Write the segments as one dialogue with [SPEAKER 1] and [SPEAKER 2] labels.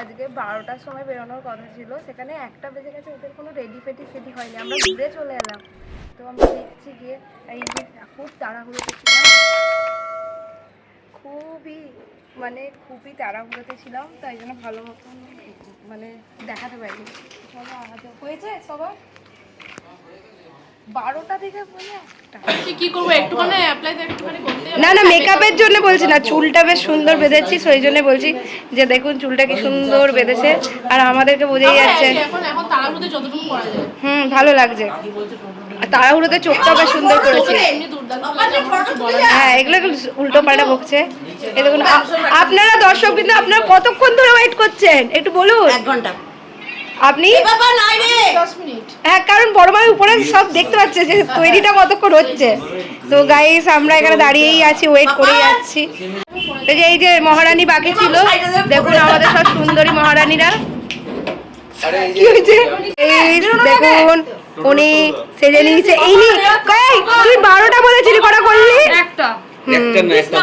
[SPEAKER 1] আজকে বারোটার সময় বেরোনোর কথা ছিল। সেখানে একটা বেজে গেছে, ওদের কোনো রেডি ফেডি সেটি হয়নি। আমরা ঘুরে চলে এলাম। তো আমরা দেখছি গিয়ে, এই যে খুব তাড়াহুড়োতে ছিলাম খুবই মানে খুবই তাড়াহুড়োতে ছিলাম, তাই জন্য ভালো মতন মানে দেখাতে পারিনি। হয়েছে সবার? বারোটা থেকে বলে
[SPEAKER 2] কি করব? একটুখানি অ্যাপ্লাই একটুখানি করতে
[SPEAKER 1] না না মেকআপের জন্য বলছি না চুলটা বেশ সুন্দর বেঁধেছি সেই জন্য বলছি যে দেখুন চুলটা কি সুন্দর বেঁধেছে। আর আমাদেরকে বোঝাই যাচ্ছে
[SPEAKER 2] এখন এখন তাড়াহুড়োতে যতটুকু করা যায়।
[SPEAKER 1] হুম ভালো লাগছে। আর তাড়াহুড়োতে চোখটা বেশ সুন্দর করেছে। হ্যাঁ এগুলো উল্টো পাল্টা বকছে। দেখুন আপনারা দর্শক কিন্তু আপনারা কতক্ষণ ধরে ওয়েট করছেন? একটু বলুন।
[SPEAKER 3] এক ঘণ্টা।
[SPEAKER 1] আপনি?
[SPEAKER 3] বাবা নাই রে।
[SPEAKER 2] দশ মিনিট।
[SPEAKER 1] হ্যাঁ কারণ বড় মামি উপরে সব দেখতে পাচ্ছে যে তৈরিটা কতক্ষণ হচ্ছে। তো গাইস আমরা এখানে দাঁড়িয়েই আছি ওয়েট করেই যাচ্ছি। তো যে এই যে মহারানী বাকি ছিল দেখুন আমাদের সব সুন্দরী মহারানীরা। কি হয়েছে? এই দেখুন উনি সেজে নিয়েছে। এই নি তুই বারোটা বলেছিলি কটা করলি? একটা।
[SPEAKER 4] একটা না একটা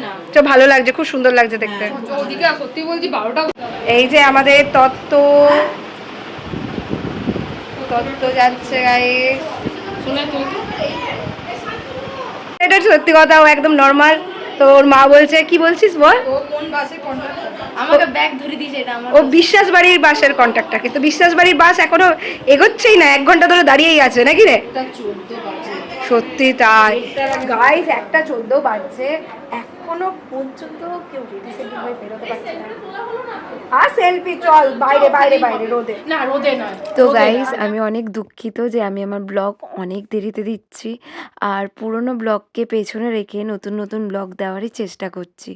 [SPEAKER 3] না
[SPEAKER 1] তো ভালো লাগছে খুব সুন্দর লাগছে দেখতে।
[SPEAKER 5] বারোটা
[SPEAKER 1] এই যে আমাদের তত্ত্ব। তত্ত্ব যাচ্ছে গাইস
[SPEAKER 2] শুনে
[SPEAKER 1] এটা সত্যি কথা ও একদম নর্মাল তো ওর মা বলছে কি বলছিস বল?
[SPEAKER 5] ও
[SPEAKER 1] বিশ্বাস বাড়ির বাসের কন্ট্রাক্টর তো বিশ্বাস বাড়ির বাস এখনও এগোচ্ছেই না এক ঘণ্টা ধরে দাঁড়িয়েই আছে নাকি রে? সত্যি তাই। গাইস একটা চোদ্দ বাজছে এখনও পর্যন্ত কেউ রেডি সেডি হয়ে বেরোতে পারছে না। আর সেলফি চল বাইরে বাইরে বাইরে রোদে।
[SPEAKER 2] না রোদে নয়
[SPEAKER 6] তো গাইস আমি অনেক দুঃখিত যে আমি আমার ব্লগ অনেক দেরিতে দিচ্ছি আর পুরনো ব্লগকে পেছনে রেখে নতুন নতুন ব্লগ দেওয়ারই চেষ্টা করছি।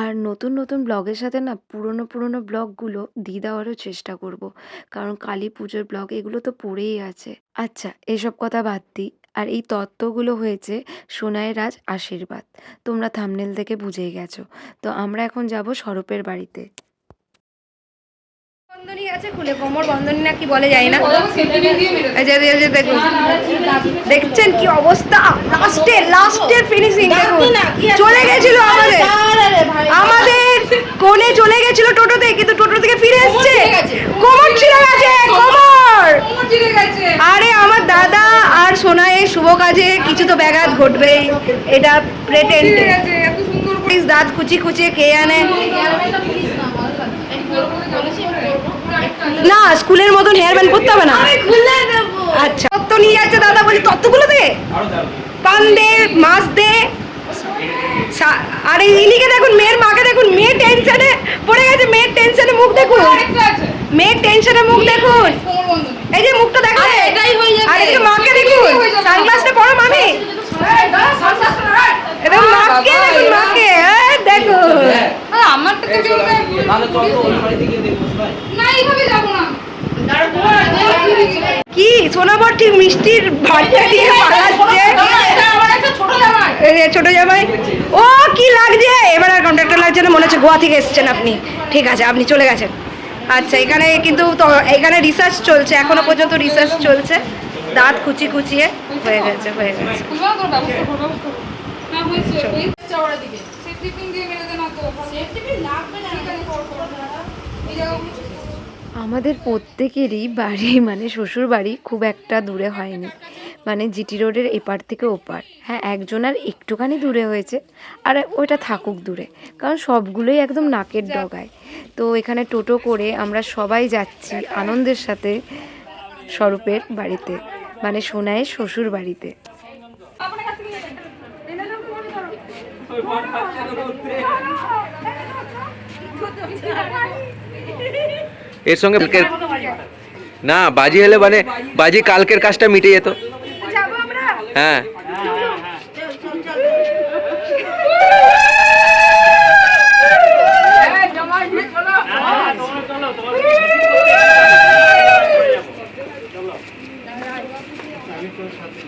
[SPEAKER 6] আর নতুন নতুন ব্লগের সাথে না পুরনো পুরনো ব্লগগুলো দিয়ে দেওয়ারও চেষ্টা করব কারণ কালী পুজোর ব্লগ এগুলো তো পড়েই আছে। আচ্ছা এসব কথা বাদ দিই। আর এই তত্ত্বগুলো হয়েছে সোনাই রাজ আশীর্বাদ। তোমরা থামনেল থেকে বুঝেই গেছো। তো আমরা এখন যাব স্বরূপের বাড়িতে।
[SPEAKER 1] বন্ধনী আছে খুলে কোমর বন্ধনী না কি বলে যায় না। দেখুন। দেখছেন কি অবস্থা? লাস্টের লাস্টের ফিনিশিং দেখুন। চলে গেছিল আমাদের। আমাদের কোণে চলে গেছিল টোটোতে কিন্তু টোটো থেকে ফিরে এসেছে। কোমর ছিঁড়ে গেছে কোমর আরে আমার দাদা আর সোনাইয়ের শুভ কাজে কিছু তো ব্যাঘাত ঘটবেই এটা প্রেটেন্ড
[SPEAKER 5] গেছে
[SPEAKER 1] দাঁত কুচি কুচিয়ে কে আনে না স্কুলের মতন হেয়ার ব্যান্ড করতে হবে না আচ্ছা তত্ত্ব নিয়ে যাচ্ছে দাদা বলি তত্ত্বগুলো দে পান দে মাছ দে আর এই ইনিকে দেখুন মেয়ের মাকে দেখুন মেয়ে টেনশনে পড়ে গেছে মেয়ের টেনশনে মুখ দেখুন মেয়ের টেনশনে মুখ দেখুন এই যে মুখটা দেখো।
[SPEAKER 2] এটাই হয়ে যাবে।
[SPEAKER 1] আর এদিকে মাকে দেখুন। সানগ্লাসটা পরো মামি। মাকে দেখুন মাকে। এই দেখুন
[SPEAKER 5] আমারটা তো কেউ না এইভাবে যাব না।
[SPEAKER 1] কি? সোনাবর ঠিক মিষ্টির ভাতটা দিয়ে পালাচ্ছে
[SPEAKER 5] আমার ছোট জামাই।
[SPEAKER 1] ছোট জামাই। ও কি লাগছে? এবার আর কন্ট্রাক্টর লাগছে না মনে হচ্ছে গোয়া থেকে এসেছেন আপনি। ঠিক আছে আপনি চলে গেছেন। আচ্ছা এখানে কিন্তু এখানে রিসার্চ চলছে, এখনও পর্যন্ত রিসার্চ চলছে। দাঁত কুচি কুচিয়ে হয়ে গেছে হয়ে গেছে।
[SPEAKER 6] আমাদের প্রত্যেকেরই বাড়ি মানে শ্বশুর বাড়ি খুব একটা দূরে হয়নি। মানে জিটি রোডের এপার থেকে ওপার। হ্যাঁ একজনের একটুখানি দূরে হয়েছে। আর ওইটা থাকুক দূরে কারণ সবগুলোই একদম নাকের ডগায়। তো এখানে টোটো করে আমরা সবাই যাচ্ছি আনন্দের সাথে স্বরূপের বাড়িতে মানে সোনাইয়ের শ্বশুর বাড়িতে।
[SPEAKER 4] এর সঙ্গে না বাজি হলে মানে বাজি কালকের কাজটা মিটে যেত। হ্যাঁ।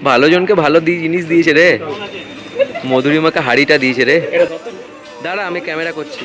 [SPEAKER 4] ভালো জনকে ভালো জিনিস দিয়েছে রে। মধুরিমাকে হাড়িটা দিয়েছে রে। দাঁড়া, আমি ক্যামেরা করছি।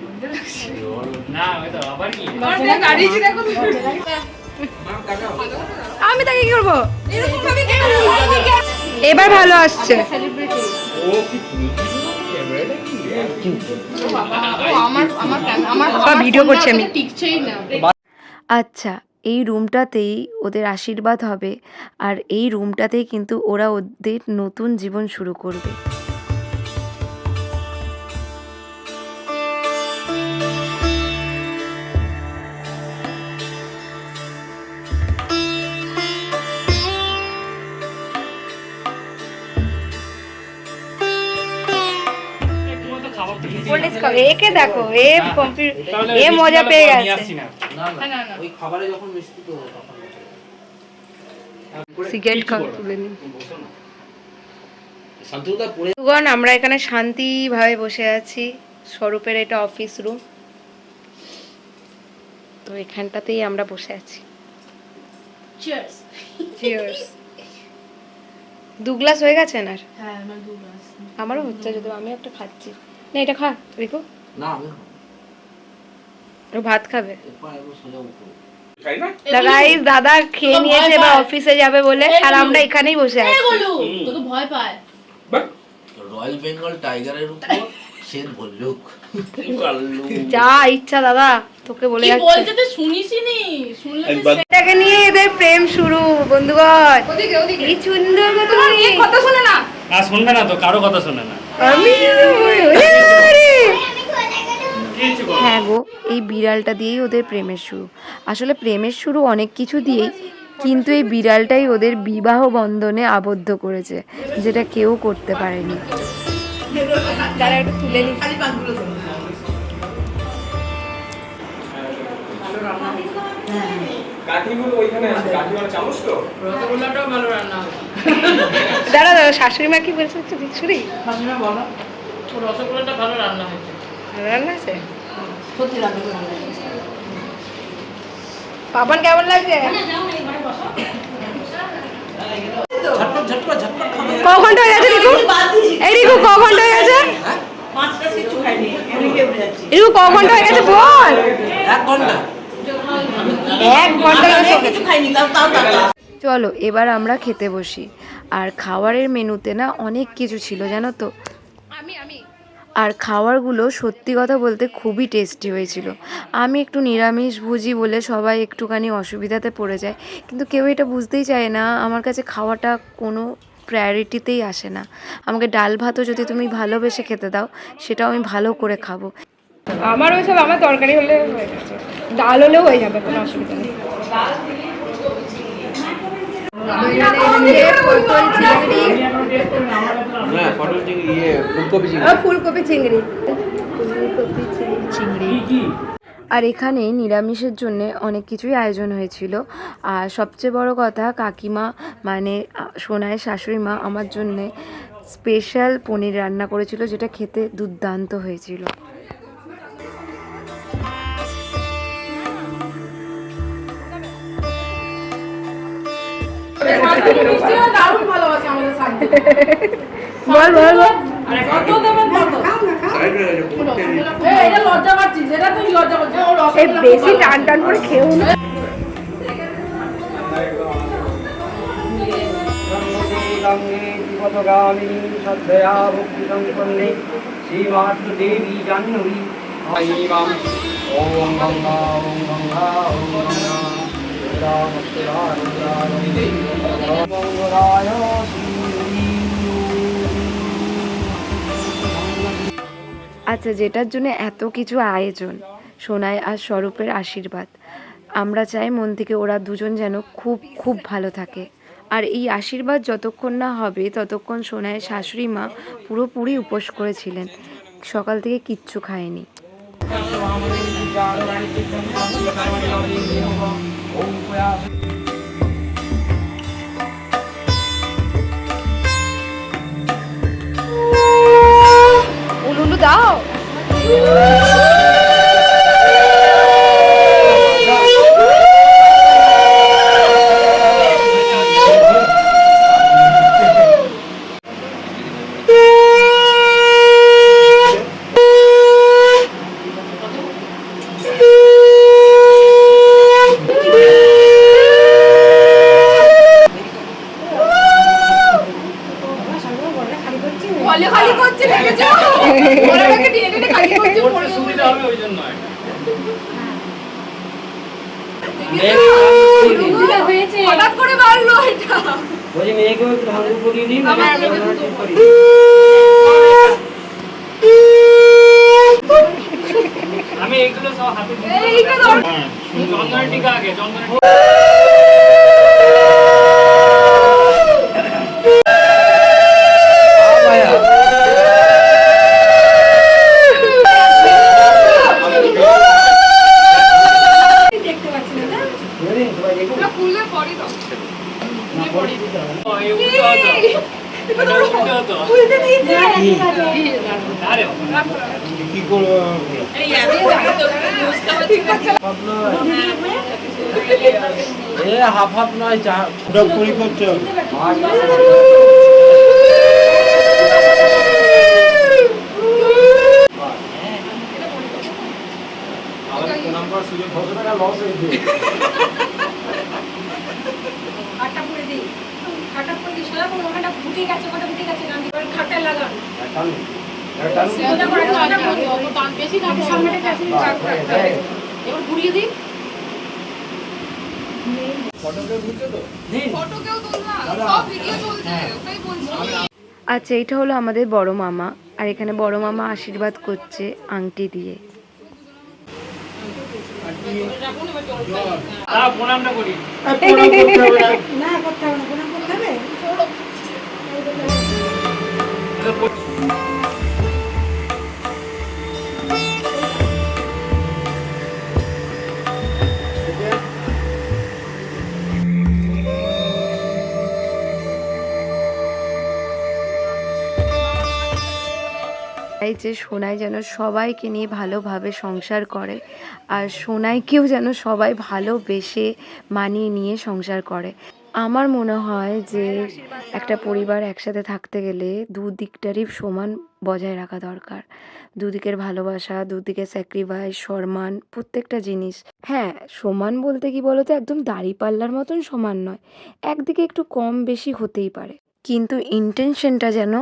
[SPEAKER 1] আমি তাকে কি করব? এবার ভালো আসছে।
[SPEAKER 5] আমার আমার আমার
[SPEAKER 1] সব ভিডিও করছি আমি।
[SPEAKER 6] আচ্ছা এই রুমটাতেই ওদের আশীর্বাদ হবে আর এই রুমটাতেই কিন্তু ওরা ওদের নতুন জীবন শুরু করবে।
[SPEAKER 1] কোল্ড খাবে একে দেখো এ এ মজা পেয়ে গেছে।
[SPEAKER 7] ওই খাবারে যখন মিষ্টি তো
[SPEAKER 1] সিগারেট খাওয়া তুলে বন্ধুগণ আমরা এখানে শান্তিভাবে বসে আছি। স্বরূপের এটা অফিস রুম তো এখানটাতেই আমরা বসে আছি।
[SPEAKER 3] চিয়ার্স
[SPEAKER 1] চিয়ার্স দু গ্লাস হয়ে গেছে না?
[SPEAKER 3] হ্যাঁ আমার দু গ্লাস।
[SPEAKER 1] আমারও হচ্ছে যদি আমি একটা খাচ্ছি। না এটা খা রিকু
[SPEAKER 7] না আমি
[SPEAKER 1] ও ভাত খাবে। গাইস দাদা খেয়ে নিয়েছে
[SPEAKER 3] পায়।
[SPEAKER 1] অফিসে যাবে বলে আর আমরা এখানেই বসে আছি।
[SPEAKER 3] বলু তো তো ভয় পায়।
[SPEAKER 7] রয়্যাল বেঙ্গল টাইগারের উপর ভল্লুক
[SPEAKER 1] যা ইচ্ছা দাদা তোকে বলে
[SPEAKER 3] কি
[SPEAKER 1] যাচ্ছি।
[SPEAKER 3] বলছে তো শুনিসই নি? শুনলে তো
[SPEAKER 1] নিয়ে এদের প্রেম শুরু বন্ধুগণ।
[SPEAKER 5] ওদিকে ওদিকে।
[SPEAKER 1] কি সুন্দর
[SPEAKER 5] শোনে না
[SPEAKER 8] না শুনবে না তো কারও কথা শোনে না।
[SPEAKER 1] আমি।
[SPEAKER 6] হ্যাঁ গো এই বিড়ালটা দিয়েই ওদের প্রেমের শুরু। আসলে প্রেমের শুরু অনেক কিছু দিয়েই কিন্তু এই বিড়ালটাই ওদের বিবাহ বন্ধনে আবদ্ধ করেছে যেটা কেউ করতে পারেনি।
[SPEAKER 1] দাঁড়া দাঁড়া দাঁড়া শাশুড়ি মা কি বলছে? একটু দিচ্ছুরি
[SPEAKER 3] রসগোল্লাটা ভালো রান্না হয়েছে।
[SPEAKER 1] রান্না আছে
[SPEAKER 3] সত্যি রান্না করে রান্না হয়েছে।
[SPEAKER 1] পাপন কেমন লাগছে?
[SPEAKER 7] ঝটপট ঝটপট ঝটপট খাবে
[SPEAKER 1] ক ঘণ্টা হয়ে গেছে রিকু এই রিকু ক হয়ে গেছে? রিকু ক হয়ে গেছে? বল।
[SPEAKER 7] এক ঘণ্টা।
[SPEAKER 1] এক ঘণ্টা
[SPEAKER 6] চলো এবার আমরা খেতে বসি। আর খাবারের মেনুতে না অনেক কিছু ছিল জানো তো?
[SPEAKER 1] আমি আমি।
[SPEAKER 6] আর খাবারগুলো সত্যি কথা বলতে খুবই টেস্টি হয়েছিল। আমি একটু নিরামিষ ভুজি বলে সবাই একটুখানি অসুবিধাতে পড়ে যায়। কিন্তু কেউ এটা বুঝতেই চায় না আমার কাছে খাওয়াটা কোনো প্রায়োরিটিতেই আসে না। আমাকে ডাল ভাতও যদি তুমি ভালোবেসে খেতে দাও সেটাও আমি ভালো করে খাব।
[SPEAKER 1] আমার ওইসব আমার তরকারি হলে হয়ে গেছে। ডাল হলেও হয়ে যাবে কোনো অসুবিধা নেই। চিংড়ি
[SPEAKER 7] ইয়ে ফুলকপি চিংড়ি।
[SPEAKER 1] ফুলকপি চিংড়ি।
[SPEAKER 6] আর এখানে নিরামিষের জন্য অনেক কিছুই আয়োজন হয়েছিল। আর সবচেয়ে বড় কথা কাকিমা মানে সোনায় শাশুড়ি মা আমার জন্যে স্পেশাল পনির রান্না করেছিল যেটা খেতে দুর্দান্ত হয়েছিল।
[SPEAKER 3] দারুণ ভালোবাসে আমাদের
[SPEAKER 1] বল বল বল বেশি টান টান করে খেও না
[SPEAKER 9] গঙ্গে শ্রদ্ধয়া ভক্তি সম্পন্নে শ্রীমাতৃ দেবী জাহ্নবী আহিমাম ওম গঙ্গা ওম গঙ্গা ওম গঙ্গা
[SPEAKER 6] আচ্ছা যেটার জন্য এত কিছু আয়োজন সোনায় আর স্বরূপের আশীর্বাদ। আমরা চাই মন থেকে ওরা দুজন যেন খুব খুব ভালো থাকে। আর এই আশীর্বাদ যতক্ষণ না হবে ততক্ষণ সোনায়ের শাশুড়ি মা পুরোপুরি উপোস করেছিলেন। সকাল থেকে কিচ্ছু খায়নি।
[SPEAKER 9] ওম
[SPEAKER 8] wow!
[SPEAKER 5] এইটা
[SPEAKER 8] চন্দনের
[SPEAKER 5] খুললে পরে তো
[SPEAKER 8] ও, এই উল্টো হতো। এটা উল্টো হতো। আরে বাবা।
[SPEAKER 9] এ হাফ হাফ নয় চা পুরি
[SPEAKER 3] দিই খাটটা পরে দিই সোজা করে ওখানটা ফুটে গেছে ওখানটা ফুটে গেছে গান দিয়ে লাগান করে
[SPEAKER 2] বেশি না
[SPEAKER 3] সামনেটা গেছে
[SPEAKER 2] এবার ঘুরিয়ে
[SPEAKER 5] বলছি।
[SPEAKER 6] আচ্ছা এটা হলো আমাদের বড় মামা আর এখানে বড় মামা আশীর্বাদ করছে আংটি দিয়ে।
[SPEAKER 8] প্রণামটা করি।
[SPEAKER 3] না
[SPEAKER 6] এই যে সোনাই যেন সবাইকে নিয়ে ভালোভাবে সংসার করে, আর সোনাইকেও যেন সবাই ভালোবেসে মানিয়ে নিয়ে সংসার করে। আমার মনে হয় যে একটা পরিবার একসাথে থাকতে গেলে দুদিকটারই সমান বজায় রাখা দরকার। দুদিকের ভালোবাসা, দুদিকের স্যাক্রিফাইস সম্মান, প্রত্যেকটা জিনিস। হ্যাঁ সমান বলতে কি বলতো একদম দাড়িপাল্লার মতন সমান নয়, একদিকে একটু কম বেশি হতেই পারে। কিন্তু ইন্টেনশনটা যেন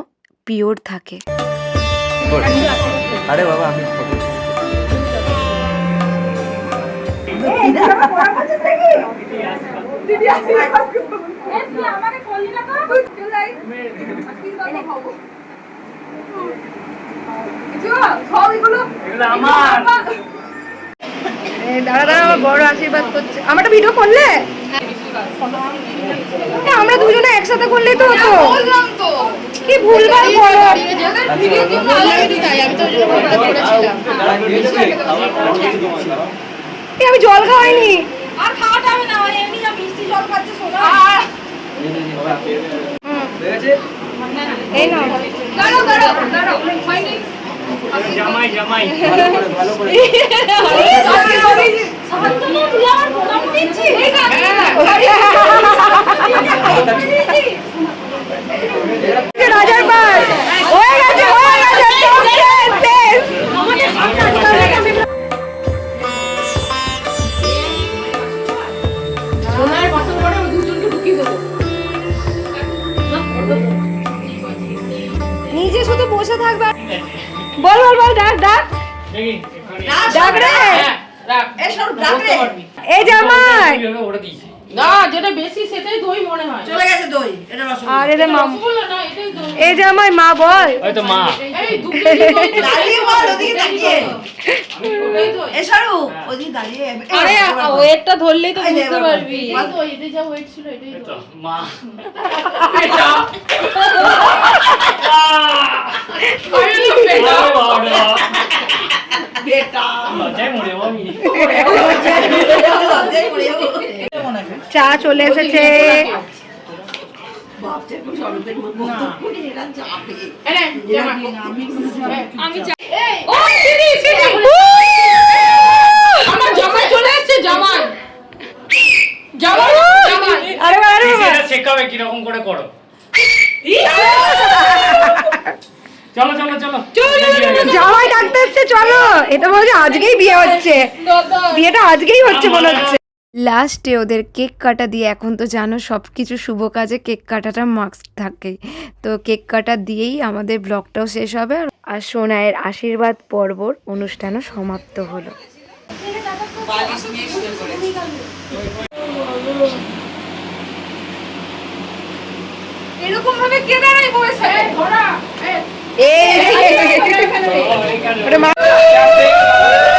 [SPEAKER 6] পিওর থাকে।
[SPEAKER 4] আরে বাবা আমি
[SPEAKER 8] আমার
[SPEAKER 1] দাদা দাদা বড় আশীর্বাদ করছে। আমারটা ভিডিও করলে? আমরা দুজনে একসাথে করলেই তো হতো
[SPEAKER 5] বললাম তো
[SPEAKER 1] কি করো
[SPEAKER 5] লাগে তাই আমি
[SPEAKER 1] আমি জল খাওয়াইনি
[SPEAKER 3] আর খাওয়াটা হবে না এমনি যা মিষ্টি জল খাচ্ছে সোনা
[SPEAKER 1] এই না
[SPEAKER 5] দাঁড়াও দাঁড়াও দাঁড়াও হয়নি
[SPEAKER 8] জামাই জামাই
[SPEAKER 3] তুই আমার প্রণাম দিচ্ছিস
[SPEAKER 1] রাজার পাল হয়ে গেছে হয়ে গেছে নিজে শুধু বসে থাকবে বল বল বল ডাক ডাক। ডাক রে।
[SPEAKER 8] বলতে পারবি।
[SPEAKER 1] এই জামাই
[SPEAKER 8] এইভাবে ওরে দিয়েছি।
[SPEAKER 2] না যেটা বেশি সেটাই দই মনে হয়।
[SPEAKER 3] চলে গেছে দই এটা রসগোল্লা।
[SPEAKER 1] আরে মাম
[SPEAKER 2] রসগোল্লা না এটাই দই।
[SPEAKER 1] এই জামাই মা বল।
[SPEAKER 8] হয়তো মা।
[SPEAKER 2] এই দু কেজি দই তো
[SPEAKER 3] দাঁড়িয়ে বল ওদিকে তাকিয়ে এ সরু ওদিকে দাঁড়িয়ে।
[SPEAKER 2] আরে ওয়েটটা ধরলেই তো বুঝতে পারবি।
[SPEAKER 3] বল।
[SPEAKER 2] তো এটাই যা ওয়েট ছিল এটাই তো
[SPEAKER 8] তো মা। যাবে
[SPEAKER 2] আরে জামা আমি চা এই ও দিদি দিদি আমার জামাই চলে এসেছে
[SPEAKER 8] কীরকম করে করো। চলো চলো।
[SPEAKER 1] জামাই ডাকতে এসছে চলো। এটা বলছে আজকেই বিয়ে হচ্ছে। বিয়েটা আজকেই হচ্ছে মনে হচ্ছে।
[SPEAKER 6] লাস্টে ওদের কেক কাটা দিয়ে এখন তো জানো সব কিছু শুভ কাজে কেক কাটাটা মাস্ক থাকে। তো কেক কাটা দিয়েই আমাদের ব্লগটাও শেষ হবে আর- সোনায়ের আশীর্বাদ পর্বর অনুষ্ঠানও সমাপ্ত হলো।
[SPEAKER 3] এরকম ভাবে কে দাঁড়ায় বসে
[SPEAKER 1] ঘোড়া
[SPEAKER 3] এই ওটা